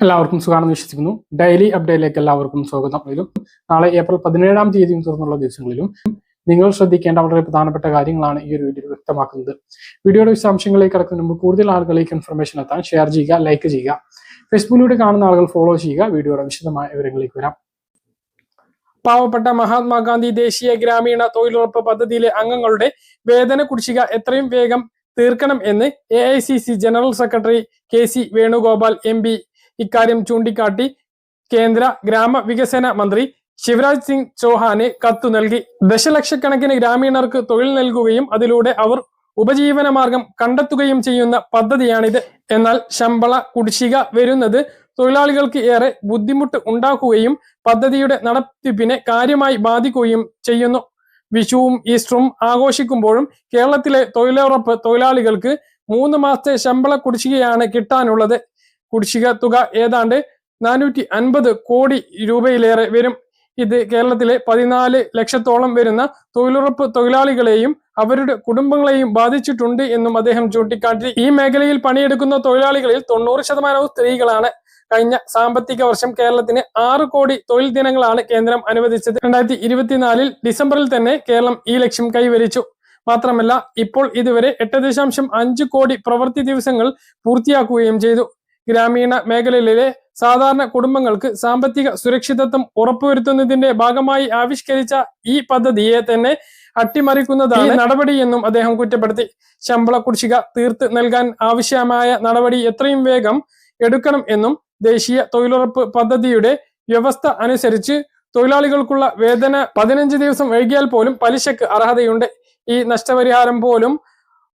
എല്ലാവർക്കും സുഖമാണെന്ന് വിശ്വസിക്കുന്നു. ഡെയിലി അപ്ഡേറ്റിലേക്ക് എല്ലാവർക്കും സ്വാഗതം. ഇതിലും നാളെ ഏപ്രിൽ പതിനേഴാം തീയതിയും തുറന്നുള്ള ദിവസങ്ങളിലും നിങ്ങൾ ശ്രദ്ധിക്കേണ്ട വളരെ പ്രധാനപ്പെട്ട കാര്യങ്ങളാണ് ഈ ഒരു വീഡിയോ വ്യക്തമാക്കുന്നത്. വീഡിയോയുടെ വിശദാംശങ്ങളിലേക്ക് കിടക്കുന്ന മുമ്പ് കൂടുതൽ ആളുകളിലേക്ക് ഇൻഫർമേഷൻ എത്താൻ ഷെയർ ചെയ്യുക ലൈക്ക് ചെയ്യുക. ഫേസ്ബുക്കിലൂടെ കാണുന്ന ആളുകൾ ഫോളോ ചെയ്യുക. വീഡിയോയുടെ വിശദമായ വിവരങ്ങളിലേക്ക് വരാം. പാവപ്പെട്ട മഹാത്മാഗാന്ധി ദേശീയ ഗ്രാമീണ തൊഴിലുറപ്പ് പദ്ധതിയിലെ അംഗങ്ങളുടെ വേതന കുടിശ്ശിക എത്രയും വേഗം തീർക്കണം എന്ന് A general secretary K C Venugopal M P ഇക്കാര്യം ചൂണ്ടിക്കാട്ടി കേന്ദ്ര ഗ്രാമവികസന മന്ത്രി ശിവരാജ് സിംഗ് ചൗഹാന് കത്തു നൽകി. ദശലക്ഷക്കണക്കിന് ഗ്രാമീണർക്ക് തൊഴിൽ നൽകുകയും അതിലൂടെ അവർ ഉപജീവന മാർഗം കണ്ടെത്തുകയും ചെയ്യുന്ന പദ്ധതിയാണിത്. എന്നാൽ ശമ്പള കുടിശ്ശിക വരുന്നത് തൊഴിലാളികൾക്ക് ഏറെ ബുദ്ധിമുട്ട് ഉണ്ടാക്കുകയും പദ്ധതിയുടെ നടത്തിപ്പിനെ കാര്യമായി ബാധിക്കുകയും ചെയ്യുന്നു. വിഷുവും ഈസ്റ്ററും ആഘോഷിക്കുമ്പോഴും കേരളത്തിലെ തൊഴിലുറപ്പ് തൊഴിലാളികൾക്ക് മൂന്ന് മാസത്തെ ശമ്പള കുടിശ്ശികയാണ് കിട്ടാനുള്ളത്. കുടിശ്ശിക തുക ഏതാണ്ട് നാനൂറ്റി അൻപത് കോടി രൂപയിലേറെ വരും. ഇത് കേരളത്തിലെ പതിനാല് ലക്ഷത്തോളം വരുന്ന തൊഴിലുറപ്പ് തൊഴിലാളികളെയും അവരുടെ കുടുംബങ്ങളെയും ബാധിച്ചിട്ടുണ്ട് എന്നും അദ്ദേഹം ചൂണ്ടിക്കാട്ടി. ഈ മേഖലയിൽ പണിയെടുക്കുന്ന തൊഴിലാളികളിൽ തൊണ്ണൂറ് ശതമാനവും സ്ത്രീകളാണ്. കഴിഞ്ഞ സാമ്പത്തിക വർഷം കേരളത്തിന് ആറ് കോടി തൊഴിൽ ദിനങ്ങളാണ് കേന്ദ്രം അനുവദിച്ചത്. രണ്ടായിരത്തി ഇരുപത്തിനാലിൽ ഡിസംബറിൽ തന്നെ കേരളം ഈ ലക്ഷ്യം കൈവരിച്ചു. മാത്രമല്ല ഇപ്പോൾ ഇതുവരെ എട്ട് ദശാംശം അഞ്ച് കോടി പ്രവൃത്തി ദിവസങ്ങൾ പൂർത്തിയാക്കുകയും ചെയ്തു. ഗ്രാമീണ മേഖലയിലെ സാധാരണ കുടുംബങ്ങൾക്ക് സാമ്പത്തിക സുരക്ഷിതത്വം ഉറപ്പുവരുത്തുന്നതിന്റെ ഭാഗമായി ആവിഷ്കരിച്ച ഈ പദ്ധതിയെ തന്നെ അട്ടിമറിക്കുന്നതാണ് നടപടിയെന്നും അദ്ദേഹം കുറ്റപ്പെടുത്തി. ശമ്പള കുടിശ്ശിക തീർത്ത് നൽകാൻ ആവശ്യമായ നടപടി എത്രയും വേഗം എടുക്കണം എന്നും ദേശീയ തൊഴിലുറപ്പ് പദ്ധതിയുടെ വ്യവസ്ഥ അനുസരിച്ച് തൊഴിലാളികൾക്കുള്ള വേതന പതിനഞ്ച് ദിവസം വൈകിയാൽ പോലും പലിശക്ക് അർഹതയുണ്ട്. ഈ നഷ്ടപരിഹാരം പോലും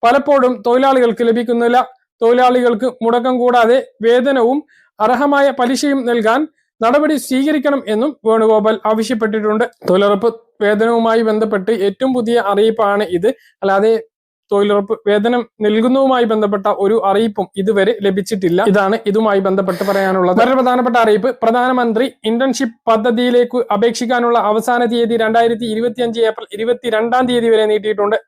പലപ്പോഴും തൊഴിലാളികൾക്ക് ലഭിക്കുന്നില്ല. തൊഴിലാളികൾക്ക് മുടക്കം കൂടാതെ വേതനവും അർഹമായ പലിശയും നൽകാൻ നടപടി സ്വീകരിക്കണം എന്നും വേണുഗോപാൽ ആവശ്യപ്പെട്ടിട്ടുണ്ട്. തൊഴിലുറപ്പ് വേതനവുമായി ബന്ധപ്പെട്ട് ഏറ്റവും പുതിയ അറിയിപ്പാണ് ഇത്. അല്ലാതെ തൊഴിലുറപ്പ് വേതനം നൽകുന്നതുമായി ബന്ധപ്പെട്ട ഒരു അറിയിപ്പും ഇതുവരെ ലഭിച്ചിട്ടില്ല. ഇതാണ് ഇതുമായി ബന്ധപ്പെട്ട് പറയാനുള്ളത്. വളരെ പ്രധാനപ്പെട്ട അറിയിപ്പ് പ്രധാനമന്ത്രി ഇന്റേൺഷിപ്പ് പദ്ധതിയിലേക്ക് അപേക്ഷിക്കാനുള്ള അവസാന തീയതി രണ്ടായിരത്തി ഇരുപത്തിയഞ്ച് ഏപ്രിൽ ഇരുപത്തിരണ്ടാം തീയതി വരെ നീട്ടിയിട്ടുണ്ട്.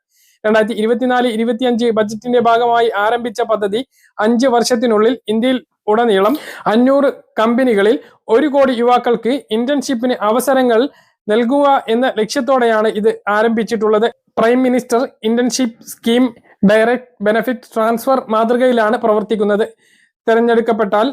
രണ്ടായിരത്തി ഇരുപത്തിനാല് ഇരുപത്തിയഞ്ച് ബജറ്റിന്റെ ഭാഗമായി ആരംഭിച്ച പദ്ധതി അഞ്ച് വർഷത്തിനുള്ളിൽ ഇന്ത്യയിൽ ഉടനീളം അഞ്ഞൂറ് കമ്പനികളിൽ ഒരു കോടി യുവാക്കൾക്ക് ഇന്റേൺഷിപ്പിന് അവസരങ്ങൾ നൽകുക എന്ന ലക്ഷ്യത്തോടെയാണ് ഇത് ആരംഭിച്ചിട്ടുള്ളത്. Prime minister internship scheme direct benefit transfer മാതൃകയിലാണ് പ്രവർത്തിക്കുന്നത്. തിരഞ്ഞെടുക്കപ്പെട്ടാൽ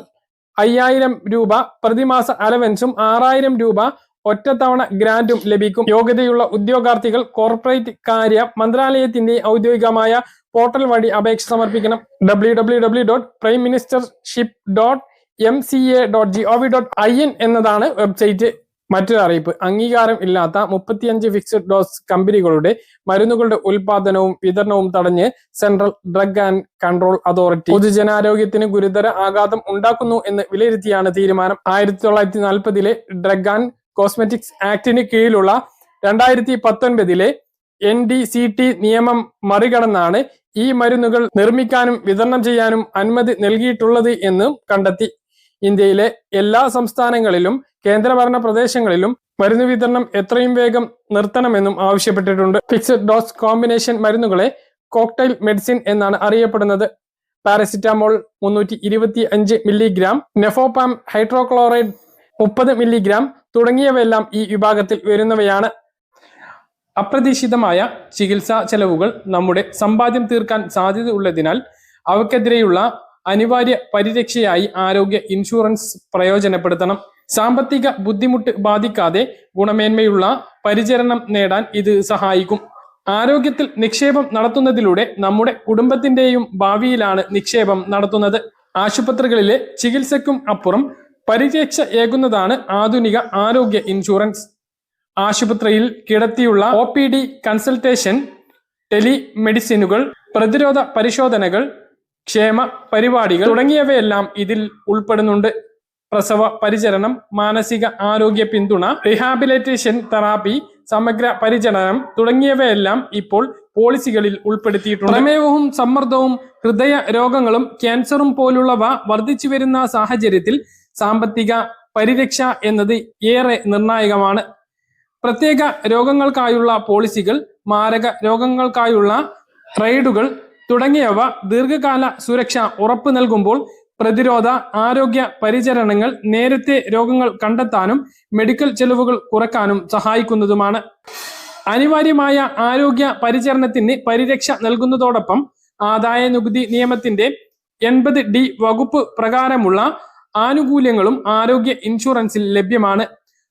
അയ്യായിരം രൂപ പ്രതിമാസ അലവൻസും ആറായിരം രൂപ ഒറ്റത്തവണ ഗ്രാന്റും ലഭിക്കും. യോഗ്യതയുള്ള ഉദ്യോഗാർത്ഥികൾ കോർപ്പറേറ്റ് കാര്യ മന്ത്രാലയത്തിന്റെ ഔദ്യോഗികമായ പോർട്ടൽ വഴി അപേക്ഷ സമർപ്പിക്കണം. W W W dot prime minister ship dot M C A dot G O V dot I N എന്നതാണ് വെബ്സൈറ്റ്. മറ്റൊരു അറിയിപ്പ് അംഗീകാരം ഇല്ലാത്ത മുപ്പത്തിയഞ്ച് ഫിക്സഡ് ഡോസ് കമ്പനികളുടെ മരുന്നുകളുടെ ഉൽപാദനവും വിതരണവും തടഞ്ഞ് central drug and control authority പൊതുജനാരോഗ്യത്തിന് ഗുരുതര ആഘാതം ഉണ്ടാക്കുന്നു എന്ന് വിലയിരുത്തിയാണ് തീരുമാനം. ആയിരത്തി തൊള്ളായിരത്തി നാൽപ്പതിലെ ഡ്രഗ് ആൻഡ് കോസ്മെറ്റിക്സ് ആക്ടിന് കീഴിലുള്ള രണ്ടായിരത്തി പത്തൊൻപതിലെ എൻ ഡി സി ടി നിയമം മറികടന്നാണ് ഈ മരുന്നുകൾ നിർമ്മിക്കാനും വിതരണം ചെയ്യാനും അനുമതി നൽകിയിട്ടുള്ളത് എന്നും കണ്ടെത്തി. ഇന്ത്യയിലെ എല്ലാ സംസ്ഥാനങ്ങളിലും കേന്ദ്രഭരണ പ്രദേശങ്ങളിലും മരുന്ന് വിതരണം എത്രയും വേഗം നിർത്തണമെന്നും ആവശ്യപ്പെട്ടിട്ടുണ്ട്. ഫിക്സഡ് ഡോസ് കോമ്പിനേഷൻ മരുന്നുകളെ കോക്ടൈൽ മെഡിസിൻ എന്നാണ് അറിയപ്പെടുന്നത്. പാരസിറ്റാമോൾ മുന്നൂറ്റി ഇരുപത്തി അഞ്ച് മില്ലിഗ്രാം നെഫോപാം ഹൈഡ്രോക്ലോറൈഡ് മുപ്പത് മില്ലിഗ്രാം തുടങ്ങിയവയെല്ലാം ഈ വിഭാഗത്തിൽ വരുന്നവയാണ്. അപ്രതീക്ഷിതമായ ചികിത്സാ ചെലവുകൾ നമ്മുടെ സമ്പാദ്യം തീർക്കാൻ സാധ്യത ഉള്ളതിനാൽ അവക്കെതിരെയുള്ള അനിവാര്യ പരിരക്ഷയായി ആരോഗ്യ ഇൻഷുറൻസ് പ്രയോജനപ്പെടുത്തണം. സാമ്പത്തിക ബുദ്ധിമുട്ട് ബാധിക്കാതെ ഗുണമേന്മയുള്ള പരിചരണം നേടാൻ ഇത് സഹായിക്കും. ആരോഗ്യത്തിൽ നിക്ഷേപം നടത്തുന്നതിലൂടെ നമ്മുടെ കുടുംബത്തിന്റെയും ഭാവിയിലാണ് നിക്ഷേപം നടത്തുന്നത്. ആശുപത്രികളിലെ ചികിത്സയ്ക്കും അപ്പുറം പരിരക്ഷ ഏകുന്നതാണ് ആധുനിക ആരോഗ്യ ഇൻഷുറൻസ്. ആശുപത്രിയിൽ കിടത്തിയുള്ള ഒ പി ഡി കൺസൾട്ടേഷൻ ടെലിമെഡിസിനുകൾ പ്രതിരോധ പരിശോധനകൾ ക്ഷേമ പരിപാടികൾ തുടങ്ങിയവയെല്ലാം ഇതിൽ ഉൾപ്പെടുന്നുണ്ട്. പ്രസവ പരിചരണം മാനസിക ആരോഗ്യ പിന്തുണ റിഹാബിലിറ്റേഷൻ തെറാപ്പി സമഗ്ര പരിചരണം തുടങ്ങിയവയെല്ലാം ഇപ്പോൾ പോളിസികളിൽ ഉൾപ്പെടുത്തിയിട്ടുണ്ട്. പ്രമേഹവും സമ്മർദ്ദവും ഹൃദയ രോഗങ്ങളും ക്യാൻസറും പോലുള്ളവ വർദ്ധിച്ചു വരുന്ന സാഹചര്യത്തിൽ സാമ്പത്തിക പരിരക്ഷ എന്നത് ഏറെ നിർണായകമാണ്. പ്രത്യേക രോഗങ്ങൾക്കായുള്ള പോളിസികൾ മാരക രോഗങ്ങൾക്കായുള്ള റൈഡുകൾ തുടങ്ങിയവ ദീർഘകാല സുരക്ഷ ഉറപ്പു നൽകുമ്പോൾ പ്രതിരോധ ആരോഗ്യ പരിചരണങ്ങൾ നേരത്തെ രോഗങ്ങൾ കണ്ടെത്താനും മെഡിക്കൽ ചെലവുകൾ കുറയ്ക്കാനും സഹായിക്കുന്നതുമാണ്. അനിവാര്യമായ ആരോഗ്യ പരിചരണത്തിന് പരിരക്ഷ നൽകുന്നതോടൊപ്പം ആദായ നികുതി നിയമത്തിന്റെ എൺപത് ഡി വകുപ്പ് പ്രകാരമുള്ള ആനുകൂല്യങ്ങളും ആരോഗ്യ ഇൻഷുറൻസിൽ ലഭ്യമാണ്.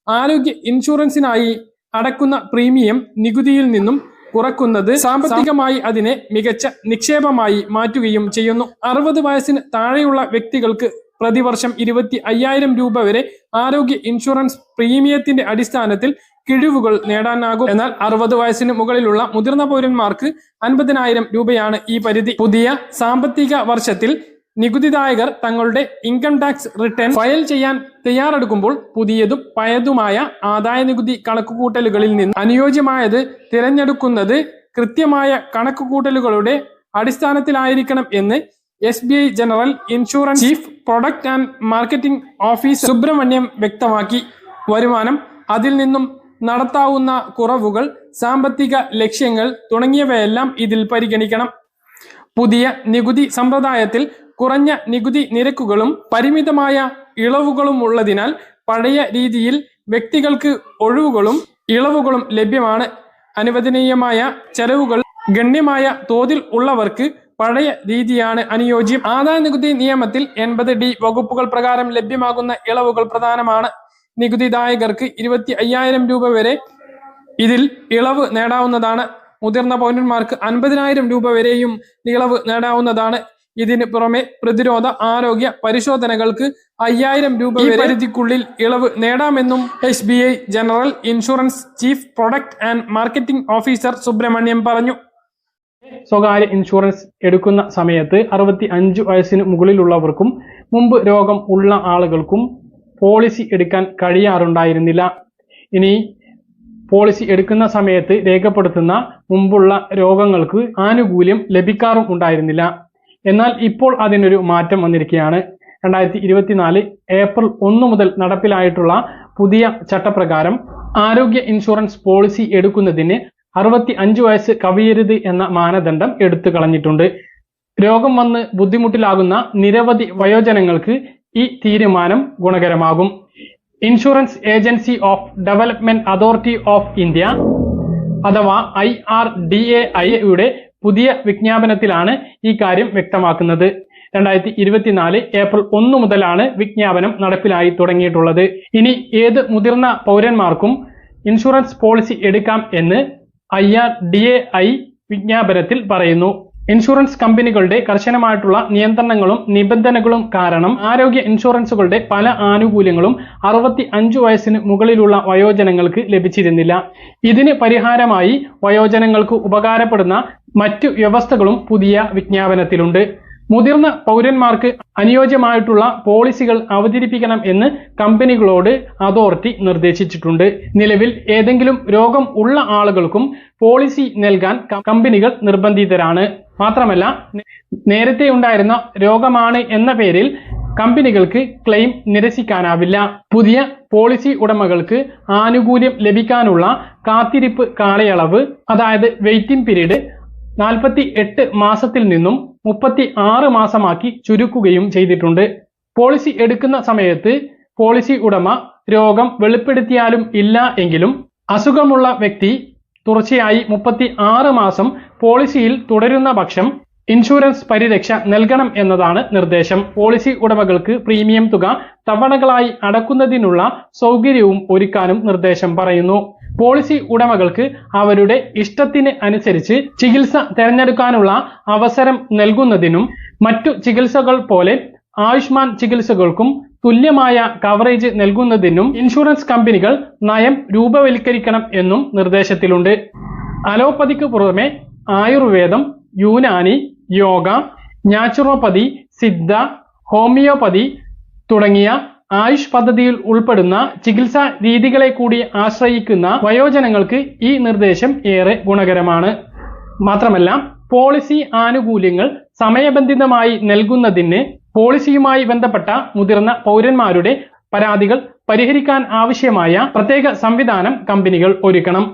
ആരോഗ്യ ഇൻഷുറൻസിനായി അടക്കുന്ന പ്രീമിയം നികുതിയിൽ നിന്നും കുറക്കുന്നത് സാമ്പത്തികമായി അതിനെ മികച്ച നിക്ഷേപമായി മാറ്റുകയും ചെയ്യുന്നു. അറുപത് വയസ്സിന് താഴെയുള്ള വ്യക്തികൾക്ക് പ്രതിവർഷം ഇരുപത്തി അയ്യായിരം രൂപ വരെ ആരോഗ്യ ഇൻഷുറൻസ് പ്രീമിയത്തിന്റെ അടിസ്ഥാനത്തിൽ കിഴിവുകൾ നേടാനാകും. എന്നാൽ അറുപത് വയസ്സിന് മുകളിലുള്ള മുതിർന്ന പൗരന്മാർക്ക് അൻപതിനായിരം രൂപയാണ് ഈ പരിധി. പുതിയ സാമ്പത്തിക വർഷത്തിൽ നികുതിദായകർ തങ്ങളുടെ ഇൻകം ടാക്സ് റിട്ടേൺ ഫയൽ ചെയ്യാൻ തയ്യാറെടുക്കുമ്പോൾ പുതിയതും പഴയതുമായ ആദായ നികുതി കണക്കുകൂട്ടലുകളിൽ നിന്ന് അനുയോജ്യമായത് തിരഞ്ഞെടുക്കുന്നത് കൃത്യമായ കണക്കുകൂട്ടലുകളുടെ അടിസ്ഥാനത്തിലായിരിക്കണം എന്ന് S B I general insurance chief product and marketing officer Subramaniam വ്യക്തമാക്കി. വരുമാനം അതിൽ നിന്നും നടത്താവുന്ന കുറവുകൾ സാമ്പത്തിക ലക്ഷ്യങ്ങൾ തുടങ്ങിയവയെല്ലാം ഇതിൽ പരിഗണിക്കണം. പുതിയ നികുതി സമ്പ്രദായത്തിൽ കുറഞ്ഞ നികുതി നിരക്കുകളും പരിമിതമായ ഇളവുകളും ഉള്ളതിനാൽ പഴയ രീതിയിൽ വ്യക്തികൾക്ക് ഒഴിവുകളും ഇളവുകളും ലഭ്യമാണ്. അനുവദനീയമായ ചെലവുകൾ ഗണ്യമായ തോതിൽ ഉള്ളവർക്ക് പഴയ രീതിയാണ് അനുയോജ്യം. ആദായ നികുതി നിയമത്തിൽ എൺപത് ഡി വകുപ്പുകൾ പ്രകാരം ലഭ്യമാകുന്ന ഇളവുകൾ പ്രധാനമാണ്. നികുതിദായകർക്ക് ഇരുപത്തി അയ്യായിരം രൂപ വരെ ഇതിൽ ഇളവ് നേടാവുന്നതാണ്. മുതിർന്ന പൗരന്മാർക്ക് അൻപതിനായിരം രൂപ വരെയും ഇളവ് നേടാവുന്നതാണ്. ഇതിന് പുറമെ പ്രതിരോധ ആരോഗ്യ പരിശോധനകൾക്ക് അയ്യായിരം രൂപ പരിധിക്കുള്ളിൽ ഇളവ് നേടാമെന്നും S B I general insurance chief product and marketing officer Subramaniam പറഞ്ഞു. സ്വകാര്യ ഇൻഷുറൻസ് എടുക്കുന്ന സമയത്ത് അറുപത്തി അഞ്ച് വയസ്സിന് മുകളിലുള്ളവർക്കും മുമ്പ് രോഗം ഉള്ള ആളുകൾക്കും പോളിസി എടുക്കാൻ കഴിയാറുണ്ടായിരുന്നില്ല. ഇനി പോളിസി എടുക്കുന്ന സമയത്ത് രേഖപ്പെടുത്തുന്ന മുമ്പുള്ള രോഗങ്ങൾക്ക് ആനുകൂല്യം ലഭിക്കാറും ഉണ്ടായിരുന്നില്ല. എന്നാൽ ഇപ്പോൾ അതിനൊരു മാറ്റം വന്നിരിക്കുകയാണ്. രണ്ടായിരത്തി ഇരുപത്തിനാല് ഏപ്രിൽ ഒന്ന് മുതൽ നടപ്പിലായിട്ടുള്ള പുതിയ ചട്ടപ്രകാരം ആരോഗ്യ ഇൻഷുറൻസ് പോളിസി എടുക്കുന്നതിന് അറുപത്തി അഞ്ച് വയസ്സ് കവിയരുത് എന്ന മാനദണ്ഡം എടുത്തു കളഞ്ഞിട്ടുണ്ട്. രോഗം വന്ന് ബുദ്ധിമുട്ടിലാകുന്ന നിരവധി വയോജനങ്ങൾക്ക് ഈ തീരുമാനം ഗുണകരമാകും. Insurance agency of development authority of India അഥവാ ഐ ആർ ഡി എ ഐയുടെ പുതിയ വിജ്ഞാപനത്തിലാണ് ഈ കാര്യം വ്യക്തമാക്കുന്നത്. രണ്ടായിരത്തി ഇരുപത്തിനാല് ഏപ്രിൽ ഒന്ന് മുതലാണ് വിജ്ഞാപനം നടപ്പിലായി തുടങ്ങിയിട്ടുള്ളത്. ഇനി ഏത് മുതിർന്ന പൗരന്മാർക്കും ഇൻഷുറൻസ് പോളിസി എടുക്കാം എന്ന് I R D A I വിജ്ഞാപനത്തിൽ പറയുന്നു. ഇൻഷുറൻസ് കമ്പനികളുടെ കർശനമായിട്ടുള്ള നിയന്ത്രണങ്ങളും നിബന്ധനകളും കാരണം ആരോഗ്യ ഇൻഷുറൻസുകളുടെ പല ആനുകൂല്യങ്ങളും അറുപത്തി അഞ്ചു വയസ്സിന് മുകളിലുള്ള വയോജനങ്ങൾക്ക് ലഭിച്ചിരുന്നില്ല. ഇതിന് പരിഹാരമായി വയോജനങ്ങൾക്ക് ഉപകാരപ്പെടുന്ന മറ്റു വ്യവസ്ഥകളും പുതിയ വിജ്ഞാപനത്തിലുണ്ട്. മുതിർന്ന പൗരന്മാർക്ക് അനുയോജ്യമായിട്ടുള്ള പോളിസികൾ അവതരിപ്പിക്കണം എന്ന് കമ്പനികളോട് അതോറിറ്റി നിർദ്ദേശിച്ചിട്ടുണ്ട്. നിലവിൽ ഏതെങ്കിലും രോഗം ഉള്ള ആളുകൾക്കും പോളിസി നൽകാൻ കമ്പനികൾ നിർബന്ധിതരാണ്. മാത്രമല്ല നേരത്തെ ഉണ്ടായിരുന്ന രോഗമാണ് എന്ന പേരിൽ കമ്പനികൾക്ക് ക്ലെയിം നിരസിക്കാനാവില്ല. പുതിയ പോളിസി ഉടമകൾക്ക് ആനുകൂല്യം ലഭിക്കാനുള്ള കാത്തിരിപ്പ് കാലയളവ് അതായത് വെയിറ്റിംഗ് പീരീഡ് നാൽപ്പത്തി എട്ട് മാസത്തിൽ നിന്നും മുപ്പത്തി ആറ് മാസമാക്കി ചുരുക്കുകയും ചെയ്തിട്ടുണ്ട്. പോളിസി എടുക്കുന്ന സമയത്ത് പോളിസി ഉടമ രോഗം വെളിപ്പെടുത്തിയാലും ഇല്ല എങ്കിലും അസുഖമുള്ള വ്യക്തി തുടർച്ചയായി മുപ്പത്തി ആറ് മാസം പോളിസിയിൽ തുടരുന്ന പക്ഷം ഇൻഷുറൻസ് പരിരക്ഷ നൽകണം എന്നതാണ് നിർദ്ദേശം. പോളിസി ഉടമകൾക്ക് പ്രീമിയം തുക തവണകളായി അടക്കുന്നതിനുള്ള സൗകര്യവും ഒരുക്കാനും നിർദ്ദേശം പറയുന്നു. പോളിസി ഉടമകൾക്ക് അവരുടെ ഇഷ്ടത്തിന് അനുസരിച്ച് ചികിത്സ തിരഞ്ഞെടുക്കാനുള്ള അവസരം നൽകുന്നതിനും മറ്റു ചികിത്സകൾ പോലെ ആയുഷ്മാൻ ചികിത്സകൾക്കും തുല്യമായ കവറേജ് നൽകുന്നതിനും ഇൻഷുറൻസ് കമ്പനികൾ നയം രൂപവൽക്കരിക്കണം എന്നും നിർദ്ദേശത്തിലുണ്ട്. അലോപ്പതിക്ക് പുറമെ ആയുർവേദം യൂനാനി യോഗ നാച്ചുറോപ്പതി സിദ്ധ ഹോമിയോപ്പതി തുടങ്ങിയ ആയുഷ് പദ്ധതിയിൽ ഉൾപ്പെടുന്ന ചികിത്സാ രീതികളെ കൂടി ആശ്രയിക്കുന്ന വയോജനങ്ങൾക്ക് ഈ നിർദ്ദേശം ഏറെ ഗുണകരമാണ്. മാത്രമല്ല പോളിസി ആനുകൂല്യങ്ങൾ സമയബന്ധിതമായി നൽകുന്നതിന് പോളിസിയുമായി ബന്ധപ്പെട്ട മുതിർന്ന പൗരന്മാരുടെ പരാതികൾ പരിഹരിക്കാൻ ആവശ്യമായ പ്രത്യേക സംവിധാനം കമ്പനികൾ ഒരുക്കണം.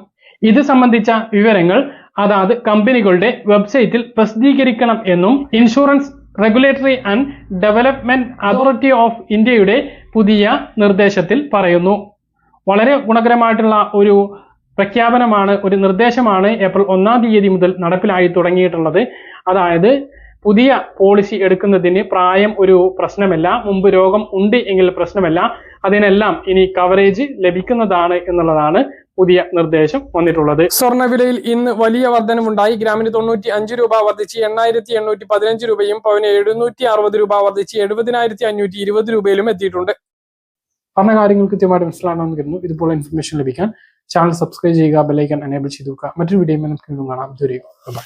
ഇത് സംബന്ധിച്ച വിവരങ്ങൾ അതാത് കമ്പനികളുടെ വെബ്സൈറ്റിൽ പ്രസിദ്ധീകരിക്കണം എന്നും insurance regulatory and development authority of ഇന്ത്യയുടെ പുതിയ നിർദ്ദേശത്തിൽ പറയുന്നു. വളരെ ഗുണകരമായിട്ടുള്ള ഒരു പ്രഖ്യാപനമാണ് ഒരു നിർദ്ദേശമാണ് ഏപ്രിൽ ഒന്നാം തീയതി മുതൽ നടപ്പിലായി തുടങ്ങിയിട്ടുള്ളത്. അതായത് പുതിയ പോളിസി എടുക്കുന്നതിന് പ്രായം ഒരു പ്രശ്നമല്ല മുമ്പ് രോഗം ഉണ്ട് എങ്കിൽ പ്രശ്നമല്ല അതിനെല്ലാം ഇനി കവറേജ് ലഭിക്കുന്നതാണ് എന്നുള്ളതാണ് പുതിയ നിർദ്ദേശം വന്നിട്ടുള്ളത്. സ്വർണവിലയിൽ ഇന്ന് വലിയ വർധനമുണ്ടായി ഗ്രാമിന് തൊണ്ണൂറ്റി അഞ്ച് രൂപ വർദ്ധിച്ച് എണ്ണായിരത്തി എണ്ണൂറ്റി പതിനഞ്ച് രൂപയും പവന് എഴുന്നൂറ്റി അറുപത് രൂപ വർദ്ധിച്ച് എഴുപതിനായിരത്തി അഞ്ഞൂറ്റി ഇരുപത് രൂപയിലും എത്തിയിട്ടുണ്ട്. പറഞ്ഞ കാര്യങ്ങൾ കൃത്യമായിട്ട് മനസ്സിലാണെന്ന് കരുതുന്നു. ഇതുപോലെ ഇൻഫർമേഷൻ ലഭിക്കാൻ ചാനൽ സബ്സ്ക്രൈബ് ചെയ്യുക ബെലൈക്കൻ എനേബിൾ ചെയ്തു മറ്റൊരു വീഡിയോ കാണാം. ബൈ